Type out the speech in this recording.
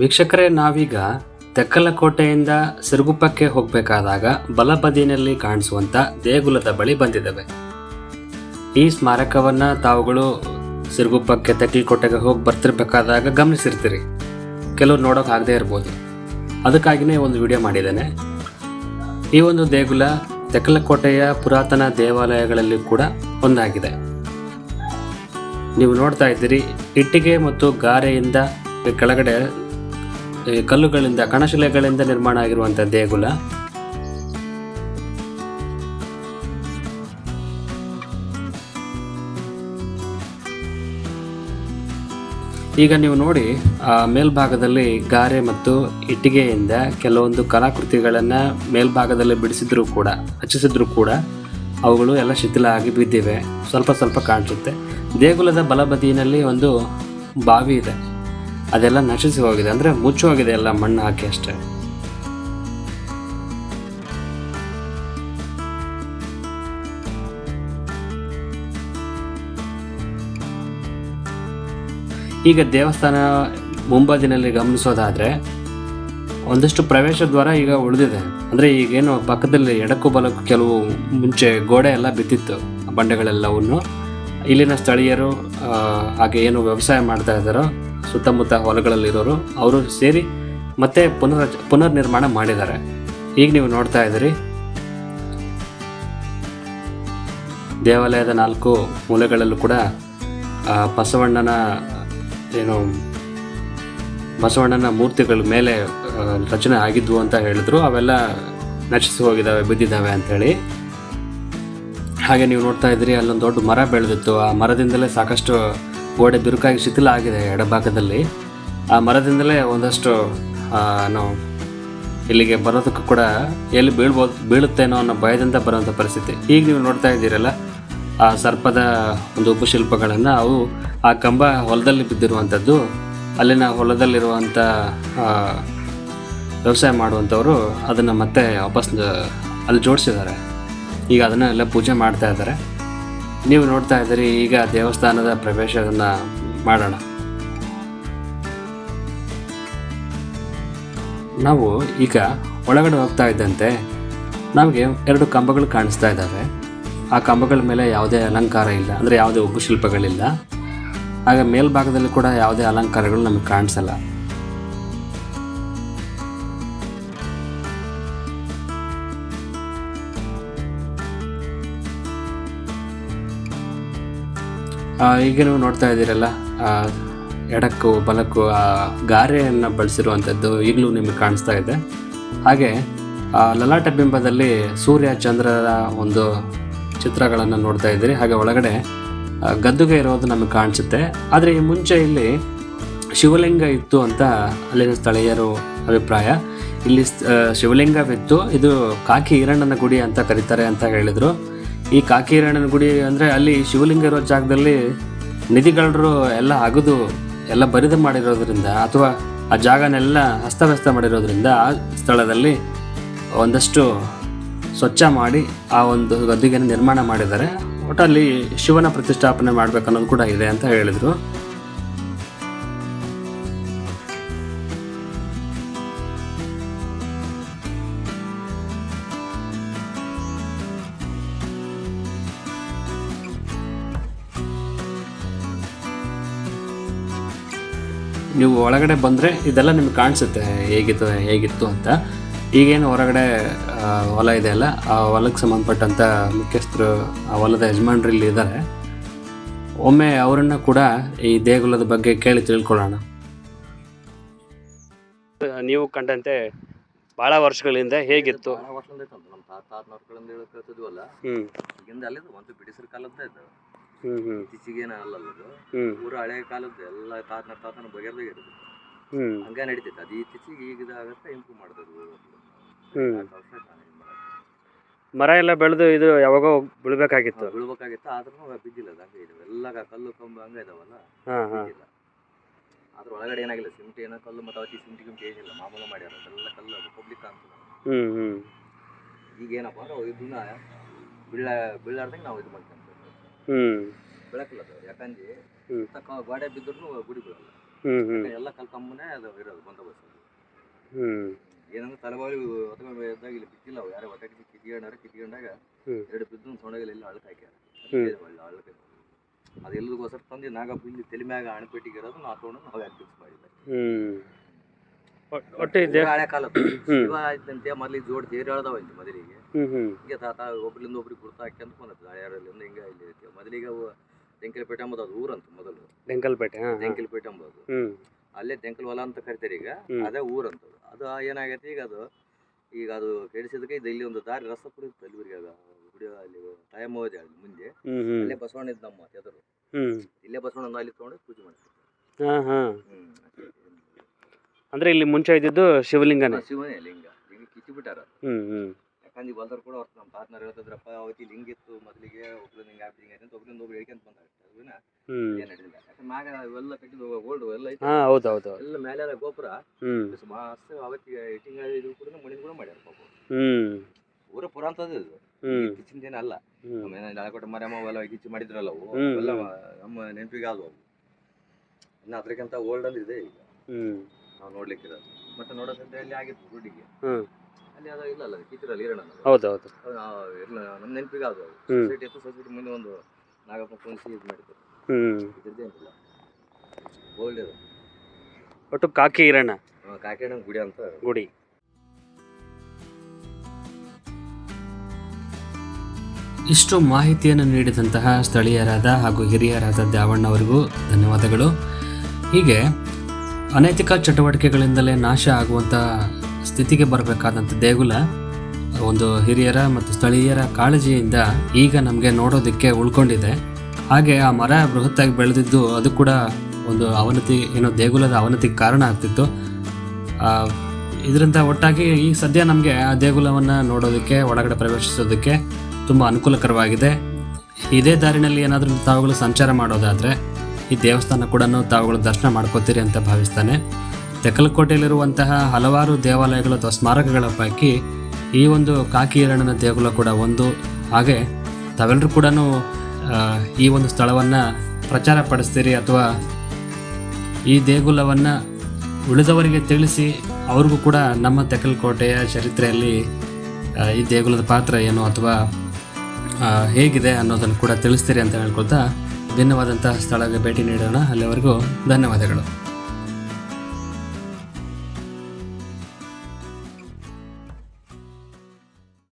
ವೀಕ್ಷಕರೇ, ನಾವೀಗ ತೆಕ್ಕಲಕೋಟೆಯಿಂದ ಸಿರುಗುಪ್ಪಕ್ಕೆ ಹೋಗಬೇಕಾದಾಗ ಬಲಬದಿಯಲ್ಲಿ ಕಾಣಿಸುವಂತ ದೇಗುಲದ ಬಳಿ ಬಂದಿದ್ದೇವೆ. ಈ ಸ್ಮಾರಕವನ್ನ ತಾವುಗಳು ಸಿರುಗುಪ್ಪಕ್ಕೆ, ತೆಕ್ಕಲಕೋಟೆಗೆ ಹೋಗಿ ಬರ್ತಿರ್ಬೇಕಾದಾಗ ಗಮನಿಸಿರ್ತೀರಿ. ಕೆಲವ್ರು ನೋಡೋಕೆ ಆಗದೆ ಇರ್ಬೋದು. ಅದಕ್ಕಾಗಿಯೇ ಒಂದು ವಿಡಿಯೋ ಮಾಡಿದ್ದೇನೆ. ಈ ಒಂದು ದೇಗುಲ ತೆಕ್ಕಲಕೋಟೆಯ ಪುರಾತನ ದೇವಾಲಯಗಳಲ್ಲಿ ಕೂಡ ಒಂದಾಗಿದೆ. ನೀವು ನೋಡ್ತಾ ಇದ್ದೀರಿ, ಇಟ್ಟಿಗೆ ಮತ್ತು ಗಾರೆಯಿಂದ ಕೆಳಗಡೆ ಕಲ್ಲುಗಳಿಂದ, ಕಣಶಿಲೆಗಳಿಂದ ನಿರ್ಮಾಣ ಆಗಿರುವಂಥ ದೇಗುಲ. ಈಗ ನೀವು ನೋಡಿ, ಆ ಮೇಲ್ಭಾಗದಲ್ಲಿ ಗಾರೆ ಮತ್ತು ಇಟ್ಟಿಗೆಯಿಂದ ಕೆಲವೊಂದು ಕಲಾಕೃತಿಗಳನ್ನು ಮೇಲ್ಭಾಗದಲ್ಲಿ ಬಿಡಿಸಿದ್ರು ಕೂಡ ರಚಿಸಿದ್ರು ಕೂಡ ಅವುಗಳು ಎಲ್ಲ ಶಿಥಿಲ ಆಗಿ ಬಿದ್ದಿವೆ. ಸ್ವಲ್ಪ ಸ್ವಲ್ಪ ಕಾಣಿಸುತ್ತೆ. ದೇಗುಲದ ಬಲಬದಿಯಲ್ಲಿ ಒಂದು ಬಾವಿ ಇದೆ. ಅದೆಲ್ಲ ನಶಿಸಿ ಹೋಗಿದೆ. ಅಂದರೆ ಮುಚ್ಚೋಗಿದೆ ಎಲ್ಲ ಮಣ್ಣು ಹಾಕಿ ಅಷ್ಟೇ. ಈಗ ದೇವಸ್ಥಾನ ಮುಂಬದಿನಲ್ಲಿ ಗಮನಿಸೋದಾದ್ರೆ ಒಂದಷ್ಟು ಪ್ರವೇಶ ದ್ವಾರ ಈಗ ಉಳಿದಿದೆ. ಅಂದರೆ ಈಗೇನು ಪಕ್ಕದಲ್ಲಿ ಎಡಕ್ಕೂ ಬಲಕ್ಕೂ ಕೆಲವು ಮುಂಚೆ ಗೋಡೆ ಎಲ್ಲ ಬಿದ್ದಿತ್ತು, ಬಂಡೆಗಳೆಲ್ಲವನ್ನು. ಇಲ್ಲಿನ ಸ್ಥಳೀಯರು ಹಾಗೆ ಏನು ವ್ಯವಸಾಯ ಮಾಡ್ತಾ ಇದ್ದಾರೋ ಸುತ್ತಮುತ್ತ ಹೊಲಗಳಲ್ಲಿರೋರು, ಅವರು ಸೇರಿ ಮತ್ತೆ ಪುನರ್ ಪುನರ್ ನಿರ್ಮಾಣ ಮಾಡಿದ್ದಾರೆ. ಈಗ ನೀವು ನೋಡ್ತಾ ಇದ್ದೀರಿ. ದೇವಾಲಯದ ನಾಲ್ಕು ಮೂಲೆಗಳಲ್ಲೂ ಕೂಡ ಬಸವಣ್ಣನ, ಏನು, ಬಸವಣ್ಣನ ಮೂರ್ತಿಗಳ ಮೇಲೆ ರಚನೆ ಆಗಿದ್ವು ಅಂತ ಹೇಳಿದ್ರು. ಅವೆಲ್ಲ ನಶಿಸಿ ಹೋಗಿದ್ದಾವೆ, ಬಿದ್ದಿದ್ದಾವೆ ಅಂಥೇಳಿ ಹಾಗೆ ನೀವು ನೋಡ್ತಾ ಇದ್ದೀರಿ, ಅಲ್ಲೊಂದು ದೊಡ್ಡ ಮರ ಬೆಳೆದಿತ್ತು. ಆ ಮರದಿಂದಲೇ ಸಾಕಷ್ಟು ಗೋಡೆ ಬಿರುಕಾಗಿ ಶಿಥಿಲ ಆಗಿದೆ ಎಡಭಾಗದಲ್ಲಿ. ಆ ಮರದಿಂದಲೇ ಒಂದಷ್ಟು ನಾವು ಇಲ್ಲಿಗೆ ಬರೋದಕ್ಕೂ ಕೂಡ ಎಲ್ಲಿ ಬೀಳ್ಬೋದು ಬೀಳುತ್ತೇನೋ ಅನ್ನೋ ಭಯದಿಂದ ಬರುವಂಥ ಪರಿಸ್ಥಿತಿ. ಈಗ ನೀವು ನೋಡ್ತಾ ಇದ್ದೀರಲ್ಲ, ಆ ಸರ್ಪದ ಒಂದು ಉಪಶಿಲ್ಪಗಳನ್ನು ಅವು ಆ ಕಂಬ ಹೊಲದಲ್ಲಿ ಬಿದ್ದಿರುವಂಥದ್ದು, ಅಲ್ಲಿನ ಹೊಲದಲ್ಲಿರುವಂಥ ವ್ಯವಸಾಯ ಮಾಡುವಂಥವರು ಅದನ್ನು ಮತ್ತೆ ವಾಪಸ್ ಅಲ್ಲಿ ಜೋಡಿಸಿದ್ದಾರೆ. ಈಗ ಅದನ್ನೆಲ್ಲ ಪೂಜೆ ಮಾಡ್ತಾ ಇದ್ದಾರೆ. ನೀವು ನೋಡ್ತಾ ಇದ್ದೀರಿ, ಈಗ ದೇವಸ್ಥಾನದ ಪ್ರವೇಶವನ್ನು ಮಾಡೋಣ. ನಾವು ಈಗ ಒಳಗಡೆ ಹೋಗ್ತಾ ಇದ್ದಂತೆ, ನಮಗೆ ಎರಡು ಕಂಬಗಳು ಕಾಣಿಸ್ತಾ ಇದ್ದಾವೆ. ಆ ಕಂಬಗಳ ಮೇಲೆ ಯಾವುದೇ ಅಲಂಕಾರ ಇಲ್ಲ, ಅಂದರೆ ಯಾವುದೇ ಉಪಶಿಲ್ಪಗಳಿಲ್ಲ. ಹಾಗೆ ಮೇಲ್ಭಾಗದಲ್ಲಿ ಕೂಡ ಯಾವುದೇ ಅಲಂಕಾರಗಳು ನಮಗೆ ಕಾಣಿಸಲ್ಲ. ಈಗ ನೀವು ನೋಡ್ತಾ ಇದ್ದೀರಲ್ಲ ಎಡಕ್ಕೂ ಬಲಕ್ಕೂ ಆ ಗಾರೆಯನ್ನು ಬಳಸಿರುವಂಥದ್ದು ಈಗಲೂ ನಿಮಗೆ ಕಾಣಿಸ್ತಾ ಇದೆ. ಹಾಗೆ ಲಲಾಟ ಬಿಂಬದಲ್ಲಿ ಸೂರ್ಯ, ಚಂದ್ರರ ಒಂದು ಚಿತ್ರಗಳನ್ನು ನೋಡ್ತಾ ಇದ್ದೀರಿ. ಹಾಗೆ ಒಳಗಡೆ ಗದ್ದುಗೆ ಇರೋದು ನಮಗೆ ಕಾಣಿಸುತ್ತೆ. ಆದರೆ ಈ ಮುಂಚೆ ಇಲ್ಲಿ ಶಿವಲಿಂಗ ಇತ್ತು ಅಂತ ಅಲ್ಲಿನ ಸ್ಥಳೀಯರು ಅಭಿಪ್ರಾಯ. ಇಲ್ಲಿ ಶಿವಲಿಂಗವಿತ್ತು. ಇದು ಕಾಕಿ ಈರಣ್ಣನ ಗುಡಿ ಅಂತ ಕರೀತಾರೆ ಅಂತ ಹೇಳಿದರು. ಈ ಕಾಕಿ ಈರಣ್ಣನ ಗುಡಿ ಅಂದರೆ ಅಲ್ಲಿ ಶಿವಲಿಂಗ ಇರೋ ಜಾಗದಲ್ಲಿ ನಿಧಿಗಳರು ಎಲ್ಲ ಅಗದು ಎಲ್ಲ ಬರಿದು ಮಾಡಿರೋದ್ರಿಂದ ಅಥವಾ ಆ ಜಾಗನೆಲ್ಲ ಅಸ್ತವ್ಯಸ್ತ ಮಾಡಿರೋದ್ರಿಂದ ಆ ಸ್ಥಳದಲ್ಲಿ ಒಂದಷ್ಟು ಸ್ವಚ್ಛ ಮಾಡಿ ಆ ಒಂದು ಗದ್ದಿಗೆ ನಿರ್ಮಾಣ ಮಾಡಿದ್ದಾರೆ. ಒಟ್ಟಲ್ಲಿ ಶಿವನ ಪ್ರತಿಷ್ಠಾಪನೆ ಮಾಡಬೇಕನ್ನೋದು ಕೂಡ ಇದೆ ಅಂತ ಹೇಳಿದರು. ನೀವು ಒಳಗಡೆ ಬಂದರೆ ಇದೆಲ್ಲ ನಿಮ್ಗೆ ಕಾಣಿಸುತ್ತೆ ಹೇಗಿತ್ತು ಹೇಗಿತ್ತು ಅಂತ. ಈಗೇನು ಹೊರಗಡೆ ಹೊಲ ಇದೆ ಅಲ್ಲ ಆ ಹೊಲಕ್ಕೆ ಸಂಬಂಧಪಟ್ಟಂಥ ಮುಖ್ಯಸ್ಥರು ಆ ಹೊಲದ ಯಜಮಾನ್ರು ಇಲ್ಲಿ ಇದ್ದಾರೆ ಒಮ್ಮೆ ಅವರನ್ನ ಕೂಡ ಈ ದೇಗುಲದ ಬಗ್ಗೆ ಕೇಳಿ ತಿಳ್ಕೊಳ್ಳೋಣ. ನೀವು ಕಂಡಂತೆ ಬಹಳ ವರ್ಷಗಳಿಂದ ಹೇಗಿತ್ತು? ನಮ್ಮ ತಾತ ತಾತನವ್ರಗಳಿಂದ ಹೇಳಿ ಕೇಳ್ತಿದ್ವಲ್ಲ. ಹ್ಞೂ ಈಗಿಂದ ಅಲ್ಲಿದ್ದು ಒಂದು ಬಿಡಿಸಿರ ಕಾಲದ್ದೇ ಇದು ಹ್ಞೂ ಹ್ಞೂ ಇತ್ತೀಚಿಗೇನ ಅಲ್ಲಲ್ಲ ಅದು. ಊರ ಹಳೆ ಕಾಲದ್ದು ಎಲ್ಲ ತಾತನ ತಾತನ ಬಗೆರ್ದಾಗ ಇರೋದು ಹಂಗ ನಡೀತೈತೆ ಅದು ಇತ್ತೀಚಿಗೆ ಈಗ ಇದಾಗತ್ತೆ ಇಂಪ್ರೂವ್ ಮಾಡಿದ್ರು ಹ್ಮ್. ಮರ. ಎಲ್ಲ ಬೆಳೆದು ಇದು ಯಾವಾಗೋ ಬಿಳ್ಬೇಕಾಗಿತ್ತು. ಬೀಳ್ಬೇಕಾಗಿತ್ತು. ಆದ್ರೂ ಬಿದ್ದಿಲ್ಲ ಅದು ಹಂಗೆ ಇದಾವೆ. ಎಲ್ಲ ಕಲ್ಲು ಕಂಬ ಹಂಗ ಇದಾವಲ್ಲ? ಆದ್ರೆ ಹಾಂ. ಬಿದ್ದಿಲ್ಲ. ಅದ್ರ ಒಳಗಡೆ ಏನಾಗಿಲ್ಲ. ಸಿಮೆಂಟ್ ಏನೋ ಕಲ್ಲು ಮತ್ತು ಅವತ್ತಿ ಸಿಮೆಂಟ್ ಗಿಮ್ಟಿ ಏನಿಲ್ಲ ಮಾಮೂಲು ಮಾಡ್ಯಾರ. ಎಲ್ಲ ಕಲ್ಲು ಪಬ್ಲಿಕ್ ಅಂತ. ಹ್ಮ್ ಹ್ಮ್. ಈಗ ಏನಪ್ಪ ಅಂದ್ರೆ ಇದನ್ನ ಬೀಳ ಬೀಳಾರ್ದಂಗೆ ನಾವು ಇದು ಮಾಡ್ಕೊಂತೀವಿ ಹ್ಞೂ ಬೆಳಕಿಲ್ಲ ಅದು ಯಾಕಂದ್ರೆ. ತಕ್ಕ ಗೋಡೆ ಬಿದ್ದರೂ ಗುಡಿ ಬೀಳಲ್ಲ ಹ್ಮ್. ಹ್ಮ್ ಎಲ್ಲ ಕಲ್ಕಂಬನೇ ಅದು ಇರೋದು ಬಂದೋಬಸ್ತ್ ಹ್ಮ್. ಏನಂದ್ರೆ ತಲೆಬಾರಿ ಹೊತ್ಕೊಂಡು ಇದ್ದಾಗ ಇಲ್ಲಿ ಬಿದ್ದಿಲ್ಲ ಅವು. ಯಾರೋ ಹೊಟ್ಟೆ ಕಿತ್ಕೊಂಡಾರ ಕಿತ್ಕೊಂಡಾಗ. ಎರಡು ಬಿದ್ದು ಸೊಣಗಲ್ಲಿ ಎಲ್ಲ ಅಳ್ಕ ಹಾಕ್ಯಾರ ಅಳಕ ಅದೆಲ್ಲದಕ್ಕೋಸ್ಕರ ತಂದು ನಾಗಪ್ಪ ಇಲ್ಲಿ ತಲೆ ಮ್ಯಾಗ ಅಣಪೆಟ್ಟಿಗೆ ಇರೋದು ನಾ ತೊಗೊಂಡು ನಾವು ಫಿಕ್ಸ್ ಮಾಡಿದ್ದೆ ಒಟ್ಟು ಇದೆ ಹಳೆ ಕಾಲ. ಹ್ಮ್. ಶಿವ ಆಯ್ತಂತೆ ಮೊದಲಿಗೆ ಜೋಡ್ ತೇರು ಹೇಳ್ದಾವ ಇಲ್ಲಿ ಮೊದಲಿಗೆ ಹ್ಮ್ ಹ್ಮ್. ಹಿಂಗೆ ತಾತ ಒಬ್ರಿಂದ ಒಬ್ರಿಗೆ ಗುರ್ತು ಹಾಕ್ಯಂತ ಬಂದದ್ದು ಹಳೆಯರಲ್ಲಿಂದ ಹಿಂಗೆ ಇಲ್ಲಿ ಐತಿ ಮೊದಲಿಗೆ ಅವು ದೆಂಕಲಪೇಟೆ ಅದು ಊರಂತ ಮೊದಲು. ಡೆಂಕಲ್ಪೇಟೆ ಹಾ. ದೆಂಕಲಪೇಟೆ ಹ್ಮ್. ಅಲ್ಲೇ ದೆಂಕಲ್ ಹೊಲ ಅಂತ ಕರಿತಾರೆ ಈಗ. ಅದೇ ಊರಂತ ಅದು ಏನಾಗೈತಿ ಈಗ ಅದು ಈಗ ಅದು ಕೆಡಿಸಿದಕ್ಕೆ ಇದು ಇಲ್ಲಿ ಒಂದು ದಾರಿ ರಸ್ತೆ ಕುಡಿಯುತ್ತೆ ಅಲ್ಲಿವರೆಗೆ ಆಗ ಕುಡಿಯೋ ಅಲ್ಲಿ ಟೈಮ್ ಹೋದೆ ಅಲ್ಲಿ ಮುಂದೆ. ಹ್ಮ್ ಹ್ಮ್. ಅಲ್ಲೇ ಬಸವಣ್ಣ ಇದ್ದ ನಮ್ಮ ಎದುರು. ಹ್ಮ್. ಇಲ್ಲೇ ಬಸವಣ್ಣ ಅಲ್ಲಿ ತೊಗೊಂಡು ಪೂಜೆ ಮಾಡ್ತೀವಿ ಹಾ ಹಾ. ಹ್ಮ್. ಅಂದ್ರೆ ಇಲ್ಲಿ ಮುಂಚೆ ಇದ್ದಿದ್ದು ಶಿವಲಿಂಗನೇ. ಶಿವನೇ ಲಿಂಗ. ಲಿಂಗ ಕಿತ್ತು ಬಿಟ್ಟಾರ ಹ್ಮ್ ಹ್ಮ್. ಯಾಕಂದ್ರೆ ಕೂಡ ಅವ್ರು ನಮ್ಮ ಪಾರ್ಟ್ನರ್ ಹೇಳ್ತಿದ್ರಪ್ಪ ಅವತ್ತಿ ಲಿಂಗ ಇತ್ತು ಮೊದಲಿಗೆ ಒಬ್ರು ಲಿಂಗ ಆಗ್ತಿ ಹಿಂಗೆ ಅಂತ ಒಬ್ರಿಂದ ಒಬ್ರು ಹೇಳ್ಕೊಂತ ಬಂದಾಗ ಹ್ಮ್. ಏನು ನಡೆದಿಲ್ಲ ಯಾಕಂದ್ರೆ ಮ್ಯಾಗ ಇವೆಲ್ಲ ಕಟ್ಟಿದ್ದು ಓಲ್ಡ್ ಎಲ್ಲ ಐತಿ. ಹಾ ಹೌದು ಹೌದು ಹೌದು. ಎಲ್ಲ ಮೇಲೆ ಗೋಪುರ. ಹ್ಮ್. ಮಸ್ತ್ ಅವತ್ತಿಗೆ ಇಟ್ಟಿಂಗ್ ಇದು ಕೂಡ ಮಣಿದ್ ಕೂಡ ಮಾಡ್ಯಾರ ಪಾಪ ಹ್ಮ್. ಊರ ಪುರಾಂತದ ಇದು. ಹ್ಮ್. ಏನಲ್ಲ ಹ್ಮ್. ಆಮೇಲೆ ನಾಳಕೋಟೆ ಮರಮ್ಮ ಅವೆಲ್ಲ ಕಿಚ್ಚಿ ಮಾಡಿದ್ರಲ್ಲ ಅವು ಹ್ಮ್, ಅವೆಲ್ಲ. ನಮ್ಮ ನೆನಪಿಗೆ ಆದವು ಅವು ಇನ್ನು ಅದಕ್ಕಿಂತ ಓಲ್ಡ್ ಅಲ್ಲಿ ಇದೆ ಈಗ. ಹ್ಮ್. ನಾವು ನೋಡ್ಲಿಕ್ಕಿರೋದು ಮತ್ತೆ ನೋಡೋದಂತ ಅಲ್ಲಿ ಆಗಿತ್ತು ಗುಡಿಗೆ. ಹ್ಮ್. ಅಲ್ಲಿ ಅದು ಇಲ್ಲ ಅಲ್ಲ ಕಿತ್ತೂರಲ್ಲಿ ಇರೋಣ ಹೌದು ಹೌದು. ಇಲ್ಲ ನಮ್ಮ ನೆನಪಿಗೆ ಅದು. ಸೊಸೈಟಿ ಇತ್ತು ಸೊಸೈಟಿ ಮುಂದೆ ಒಂದು ನಾಗಪ್ಪ ಕುಣಿಸಿ ಇದು ಮಾಡಿದ್ರು. ಹ್ಮ್. ಇದ್ರದ್ದೇನಿಲ್ಲ ಓಲ್ಡ್ ಇದು ಒಟ್ಟು ಕಾಕಿ ಇರೋಣ ಕಾಕಿಣ ಗುಡಿ ಅಂತ. ಗುಡಿ. ಇಷ್ಟು ಮಾಹಿತಿಯನ್ನು ನೀಡಿದಂತಹ ಸ್ಥಳೀಯರಾದ ಹಾಗೂ ಹಿರಿಯರಾದ ದ್ಯಾವಣ್ಣವರಿಗೂ ಧನ್ಯವಾದಗಳು. ಹೀಗೆ ಅನೈತಿಕ ಚಟುವಟಿಕೆಗಳಿಂದಲೇ ನಾಶ ಆಗುವಂಥ ಸ್ಥಿತಿಗೆ ಬರಬೇಕಾದಂಥ ದೇಗುಲ, ಒಂದು ಹಿರಿಯರ ಮತ್ತು ಸ್ಥಳೀಯರ ಕಾಳಜಿಯಿಂದ ಈಗ ನಮಗೆ ನೋಡೋದಕ್ಕೆ ಉಳ್ಕೊಂಡಿದೆ. ಹಾಗೆ ಆ ಮರ ಬೃಹತ್ತಾಗಿ ಬೆಳೆದಿದ್ದು ಅದು ಕೂಡ ಒಂದು ಅವನತಿ, ಏನೋ ದೇಗುಲದ ಅವನತಿಗೆ ಕಾರಣ ಆಗ್ತಿತ್ತು. ಇದರಿಂದ ಒಟ್ಟಾಗಿ ಈ ಸದ್ಯ ನಮಗೆ ಆ ದೇಗುಲವನ್ನು ನೋಡೋದಕ್ಕೆ, ಒಳಗಡೆ ಪ್ರವೇಶಿಸೋದಕ್ಕೆ ತುಂಬ ಅನುಕೂಲಕರವಾಗಿದೆ. ಇದೇ ದಾರಿನಲ್ಲಿ ಏನಾದರೂ ತಾವುಗಳು ಸಂಚಾರ ಮಾಡೋದಾದರೆ ಈ ದೇವಸ್ಥಾನ ಕೂಡ ತಾವುಗಳು ದರ್ಶನ ಮಾಡ್ಕೋತೀರಿ ಅಂತ ಭಾವಿಸ್ತಾನೆ. ತೆಕ್ಕಲಕೋಟೆಯಲ್ಲಿರುವಂತಹ ಹಲವಾರು ದೇವಾಲಯಗಳು ಅಥವಾ ಸ್ಮಾರಕಗಳ ಪೈಕಿ ಈ ಒಂದು ಕಾಕಿಯರಣನ ದೇಗುಲ ಕೂಡ ಒಂದು. ಹಾಗೆ ತಾವೆಲ್ಲರೂ ಕೂಡ ಈ ಒಂದು ಸ್ಥಳವನ್ನು ಪ್ರಚಾರ ಪಡಿಸ್ತೀರಿ ಅಥವಾ ಈ ದೇಗುಲವನ್ನು ಉಳಿದವರಿಗೆ ತಿಳಿಸಿ ಅವ್ರಿಗೂ ಕೂಡ ನಮ್ಮ ತೆಕ್ಕಲಕೋಟೆಯ ಚರಿತ್ರೆಯಲ್ಲಿ ಈ ದೇಗುಲದ ಪಾತ್ರ ಏನು ಅಥವಾ ಹೇಗಿದೆ ಅನ್ನೋದನ್ನು ಕೂಡ ತಿಳಿಸ್ತೀರಿ ಅಂತ ಹೇಳ್ಕೊಳ್ತಾ ಭಿನ್ನವಾದಂತಹ ಸ್ಥಳಕ್ಕೆ ಭೇಟಿ ನೀಡೋಣ. ಅಲ್ಲಿವರೆಗೂ ಧನ್ಯವಾದಗಳು.